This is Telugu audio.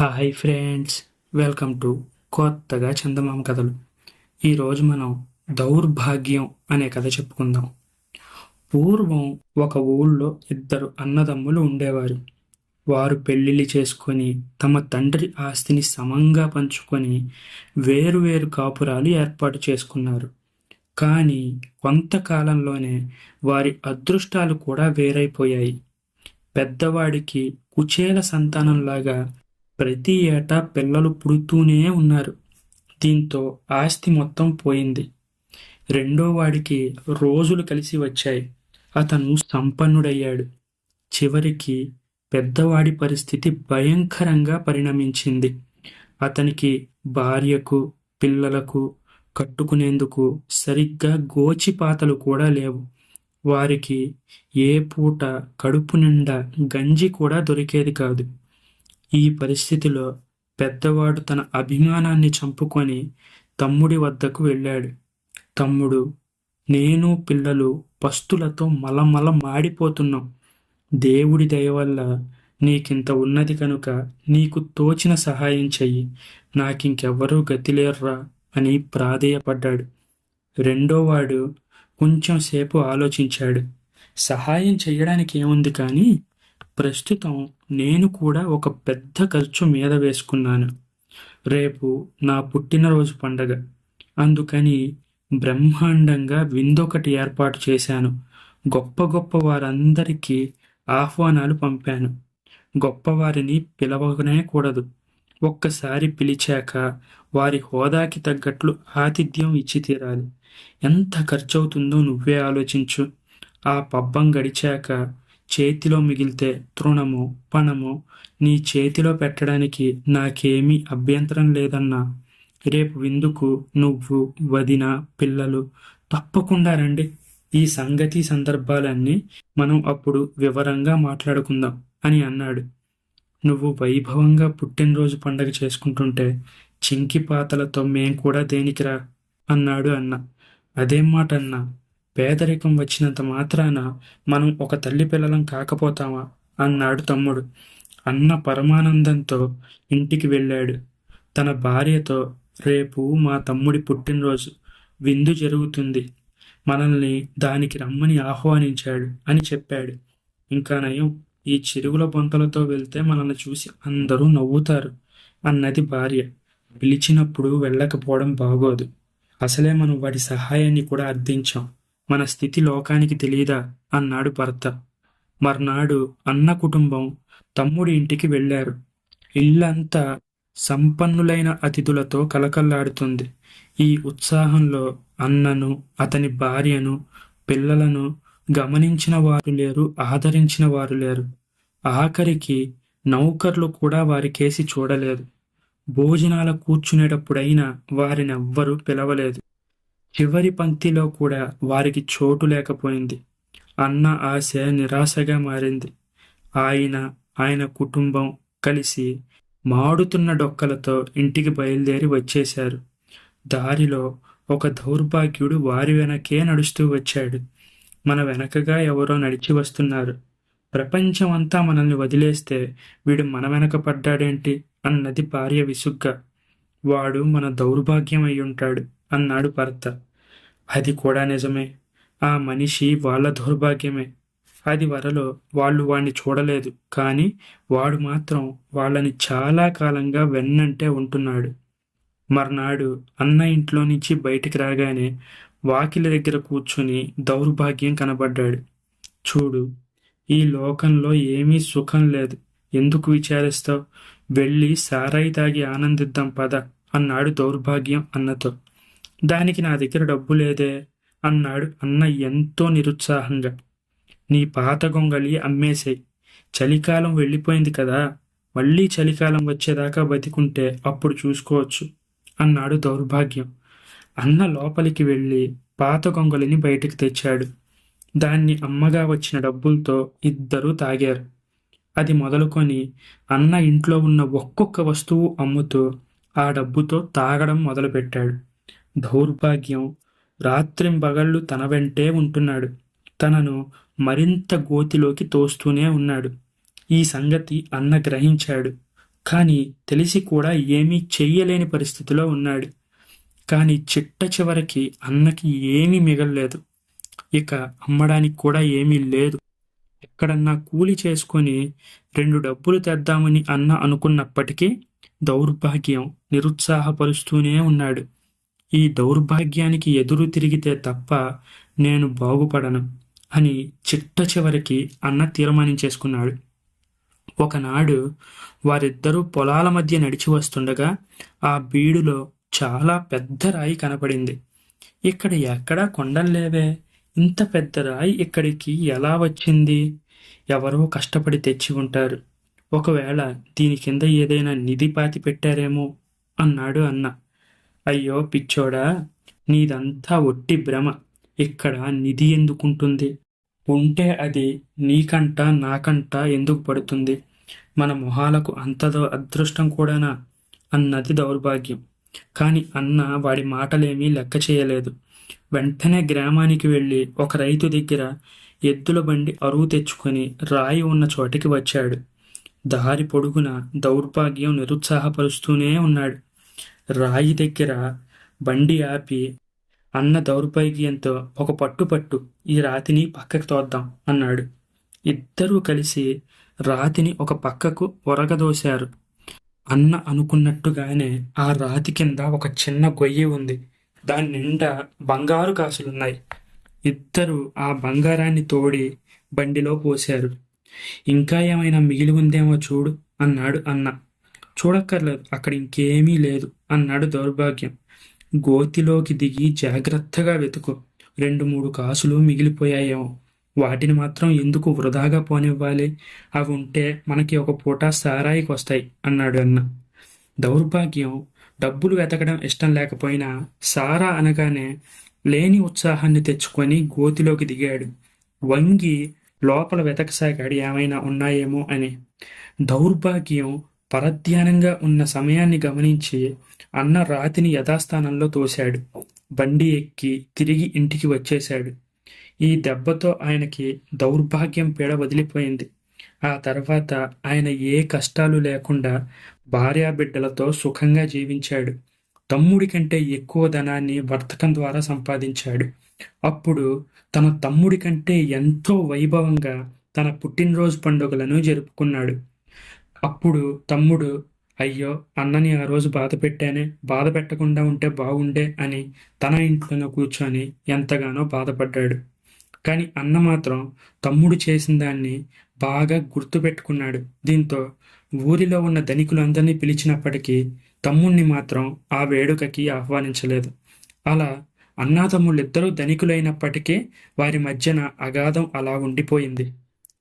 హాయ్ ఫ్రెండ్స్ వెల్కమ్ టు కొత్తగా చందమామ కథలు. ఈరోజు మనం దౌర్భాగ్యం అనే కథ చెప్పుకుందాం. పూర్వం ఒక ఊళ్ళో ఇద్దరు అన్నదమ్ములు ఉండేవారు. వారు పెళ్ళిళ్ళు చేసుకొని తమ తండ్రి ఆస్తిని సమంగా పంచుకొని వేరువేరు కాపురాలు ఏర్పాటు చేసుకున్నారు. కానీ కొంతకాలంలోనే వారి అదృష్టాలు కూడా వేరైపోయాయి. పెద్దవాడికి కుచేల సంతానంలాగా ప్రతి ఏటా పిల్లలు పుడుతూనే ఉన్నారు. దీంతో ఆస్తి మొత్తం పోయింది. రెండో వాడికి రోజులు కలిసి వచ్చాయి. అతను సంపన్నుడయ్యాడు. చివరికి పెద్దవాడి పరిస్థితి భయంకరంగా పరిణమించింది. అతనికి భార్యకు పిల్లలకు కట్టుకునేందుకు సరిగ్గా గోచిపాతలు కూడా లేవు. వారికి ఏ పూట కడుపు నిండా గంజి కూడా దొరికేది కాదు. ఈ పరిస్థితిలో పెద్దవాడు తన అభిమానాన్ని చంపుకొని తమ్ముడి వద్దకు వెళ్ళాడు. తమ్ముడు నేను పిల్లలు పస్తులతో మలమల మాడిపోతున్నాం. దేవుడి దయ వల్ల నీకింత ఉన్నది కనుక నీకు తోచిన సహాయం చెయ్యి. నాకింకెవ్వరూ గతిలేర్రా అని ప్రాధేయపడ్డాడు. రెండోవాడు కొంచెం సేపు ఆలోచించాడు. సహాయం చేయడానికి ఏముంది కానీ ప్రస్తుతం నేను కూడా ఒక పెద్ద ఖర్చు మీద వేసుకున్నాను. రేపు నా పుట్టినరోజు పండగ. అందుకని బ్రహ్మాండంగా విందొకటి ఏర్పాటు చేశాను. గొప్ప గొప్ప వారందరికీ ఆహ్వానాలు పంపాను. గొప్పవారిని పిలవనే కూడదు. ఒక్కసారి పిలిచాక వారి హోదాకి తగ్గట్లు ఆతిథ్యం ఇచ్చి తీరాలి. ఎంత ఖర్చవుతుందో నువ్వే ఆలోచించు. ఆ పబ్బం గడిచాక చేతిలో మిగిలితే తృణము పణము నీ చేతిలో పెట్టడానికి నాకేమీ అభ్యంతరం లేదన్నా రేపు విందుకు నువ్వు వదిన పిల్లలు తప్పకుండా రండి. ఈ సంగతి సందర్భాలన్నీ మనం అప్పుడు వివరంగా మాట్లాడుకుందాం అని అన్నాడు. నువ్వు వైభవంగా పుట్టినరోజు పండగ చేసుకుంటుంటే చింకి పాతలతో మేం కూడా దేనికిరా అన్నాడు అన్న. అదేం మాట అన్నా పేదరికం వచ్చినంత మాత్రాన మనం ఒక తల్లి పిల్లలం కాకపోతామా? అన్నాడు తమ్ముడు. అన్న పరమానందంతో ఇంటికి వెళ్ళాడు. తన భార్యతో రేపు మా తమ్ముడి పుట్టినరోజు. విందు జరుగుతుంది. మనల్ని దానికి రమ్మని ఆహ్వానించాడు అని చెప్పాడు. ఇంకా నయం ఈ చెరువుల బొంతలతో వెళ్తే మనల్ని చూసి అందరూ నవ్వుతారు అన్నది భార్య. పిలిచినప్పుడు వెళ్ళకపోవడం బాగోదు. అసలే మనం వాడి సహాయాన్ని కూడా అర్థించాం మన స్థితి లోకానికి తెలియదా? అన్నాడు భర్త. మర్నాడు అన్న కుటుంబం తమ్ముడి ఇంటికి వెళ్ళారు. ఇల్లంతా సంపన్నులైన అతిథులతో కలకల్లాడుతుంది. ఈ ఉత్సాహంలో అన్నను అతని భార్యను పిల్లలను గమనించిన వారు లేరు ఆదరించిన వారు లేరు. ఆఖరికి నౌకర్లు కూడా వారి కేసి చూడలేదు. భోజనాల కూర్చునేటప్పుడైనా వారినెవ్వరూ పిలవలేదు. చివరి పంక్తిలో కూడా వారికి చోటు లేకపోయింది. అన్న ఆశ నిరాశగా మారింది. ఆయన ఆయన కుటుంబం కలిసి మాడుతున్న డొక్కలతో ఇంటికి బయలుదేరి వచ్చేశారు. దారిలో ఒక దౌర్భాగ్యుడు వారి వెనకే నడుస్తూ వచ్చాడు. మన వెనకగా ఎవరో నడిచి వస్తున్నారు. ప్రపంచం అంతా మనల్ని వదిలేస్తే వీడు మన వెనక పడ్డాడేంటి? అన్నది భార్య విసుగ్గా. వాడు మన దౌర్భాగ్యం అయి ఉంటాడు అన్నాడు భర్త. అది కూడా నిజమే. ఆ మనిషి వాళ్ళ దౌర్భాగ్యమే. అది వరలో వాళ్ళు వాణ్ణి చూడలేదు. కానీ వాడు మాత్రం వాళ్ళని చాలా కాలంగా వెన్నంటే ఉంటున్నాడు. మర్నాడు అన్న ఇంట్లో నుంచి బయటికి రాగానే వాకిలి దగ్గర కూర్చుని దౌర్భాగ్యం కనబడ్డాడు. చూడు ఈ లోకంలో ఏమీ సుఖం లేదు. ఎందుకు విచారిస్తావు? వెళ్ళి సారాయి తాగి ఆనందిద్దాం పద అన్నాడు దౌర్భాగ్యం అన్నతో. దానికి నా దగ్గర డబ్బు లేదే అన్నాడు అన్న ఎంతో నిరుత్సాహంగా. నీ పాత గొంగళి అమ్మేసేయి. చలికాలం వెళ్ళిపోయింది కదా మళ్ళీ చలికాలం వచ్చేదాకా బతికుంటే అప్పుడు చూసుకోవచ్చు అన్నాడు దౌర్భాగ్యం. అన్న లోపలికి వెళ్ళి పాత గొంగలిని బయటికి తెచ్చాడు. దాన్ని అమ్మగా వచ్చిన డబ్బులతో ఇద్దరూ తాగారు. అది మొదలుకొని అన్న ఇంట్లో ఉన్న ఒక్కొక్క వస్తువు అమ్ముతూ ఆ డబ్బుతో తాగడం మొదలుపెట్టాడు. దౌర్భాగ్యం. రాత్రింబగళ్ళు తన వెంటే ఉంటున్నాడు. తనను మరింత గోతిలోకి తోస్తూనే ఉన్నాడు. ఈ సంగతి అన్న గ్రహించాడు. కానీ తెలిసి కూడా ఏమీ చెయ్యలేని పరిస్థితిలో ఉన్నాడు. కానీ చిట్ట చివరికి అన్నకి ఏమీ మిగలలేదు. ఇక అమ్మడానికి కూడా ఏమీ లేదు. ఎక్కడన్నా కూలి చేసుకొని రెండు డబ్బులు తెద్దామని అన్న అనుకున్నప్పటికీ దౌర్భాగ్యం నిరుత్సాహపరుస్తూనే ఉన్నాడు. ఈ దౌర్భాగ్యానికి ఎదురు తిరిగితే తప్ప నేను బాగుపడను అని చిట్ట చివరికి అన్న తీర్మానించేసుకున్నాడు ఒకనాడు వారిద్దరూ పొలాల మధ్య నడిచి వస్తుండగా ఆ బీడులో చాలా పెద్ద రాయి కనపడింది. ఇక్కడ ఎక్కడా కొండల్లేవే ఇంత పెద్ద రాయి ఇక్కడికి ఎలా వచ్చింది? ఎవరో కష్టపడి తెచ్చి ఉంటారు. ఒకవేళ దీని కింద ఏదైనా నిధి పాతి పెట్టారేమో అన్నాడు అన్న. అయ్యో పిచ్చోడా నీదంతా ఒట్టి భ్రమ. ఇక్కడ నిధి ఎందుకుంటుంది? ఉంటే అది నీకంట నాకంట ఎందుకు పడుతుంది? మన మొహాలకు అంతదో అదృష్టం కూడానా? అన్నది దౌర్భాగ్యం. కాని అన్న వాడి మాటలేమీ లెక్క చేయలేదు. వెంటనే గ్రామానికి వెళ్ళి ఒక రైతు దగ్గర ఎద్దుల బండి అరువు తెచ్చుకొని రాయి ఉన్న చోటికి వచ్చాడు. దారి పొడుగున దౌర్భాగ్యం నిరుత్సాహపరుస్తూనే ఉన్నాడు. రాయి దగ్గర బండి ఆపి అన్న దౌర్భాగ్యంతో ఒక పట్టు పట్టు ఈ రాతిని పక్కకు తోద్దాం అన్నాడు. ఇద్దరూ కలిసి రాతిని ఒక పక్కకు ఒరగదోశారు. అన్న అనుకున్నట్టుగానే ఆ రాతి కింద ఒక చిన్న గొయ్యి ఉంది. దాని నిండా బంగారు కాసులున్నాయి. ఇద్దరు ఆ బంగారాన్ని తోడి బండిలో పోశారు. ఇంకా ఏమైనా మిగిలి ఉందేమో చూడు అన్నాడు అన్న. చూడక్కర్లేదు అక్కడ ఇంకేమీ లేదు అన్నాడు దౌర్భాగ్యం. గోతిలోకి దిగి జాగ్రత్తగా వెతుకు. రెండు మూడు కాసులు మిగిలిపోయాయేమో. వాటిని మాత్రం ఎందుకు వృధాగా పోనివ్వాలి? అవి ఉంటే మనకి ఒక పూట సారాయికి వస్తాయి అన్నాడు అన్న. దౌర్భాగ్యం డబ్బులు వెతకడం ఇష్టం లేకపోయినా సారా అనగానే లేని ఉత్సాహాన్ని తెచ్చుకొని గోతిలోకి దిగాడు. వంగి లోపల వెతకసాగాడు ఏమైనా ఉన్నాయేమో అని. దౌర్భాగ్యం పరధ్యానంగా ఉన్న సమయాన్ని గమనించి అన్న రాతిని యథాస్థానంలో తోశాడు. బండి ఎక్కి తిరిగి ఇంటికి వచ్చేశాడు. ఈ దెబ్బతో ఆయనకి దౌర్భాగ్యం పీడ వదిలిపోయింది. ఆ తర్వాత ఆయన ఏ కష్టాలు లేకుండా భార్యాబిడ్డలతో సుఖంగా జీవించాడు. తమ్ముడి కంటే ఎక్కువ ధనాన్ని వర్తకం ద్వారా సంపాదించాడు. అప్పుడు తన తమ్ముడి కంటే ఎంతో వైభవంగా తన పుట్టినరోజు పండుగలను జరుపుకున్నాడు. అప్పుడు తమ్ముడు అయ్యో అన్నని ఆ రోజు బాధ పెట్టానే బాధ పెట్టకుండా ఉంటే బాగుండే అని తన ఇంట్లోనే కూర్చొని ఎంతగానో బాధపడ్డాడు. కానీ అన్న మాత్రం తమ్ముడు చేసిన దాన్ని బాగా గుర్తుపెట్టుకున్నాడు దీంతో ఊరిలో ఉన్న ధనికులందరినీ పిలిచినప్పటికీ తమ్ముణ్ణి మాత్రం ఆ వేడుకకి ఆహ్వానించలేదు. అలా అన్నాతమ్ముళ్ళిద్దరూ ధనికులైనప్పటికీ వారి మధ్యన అగాధం అలా ఉండిపోయింది.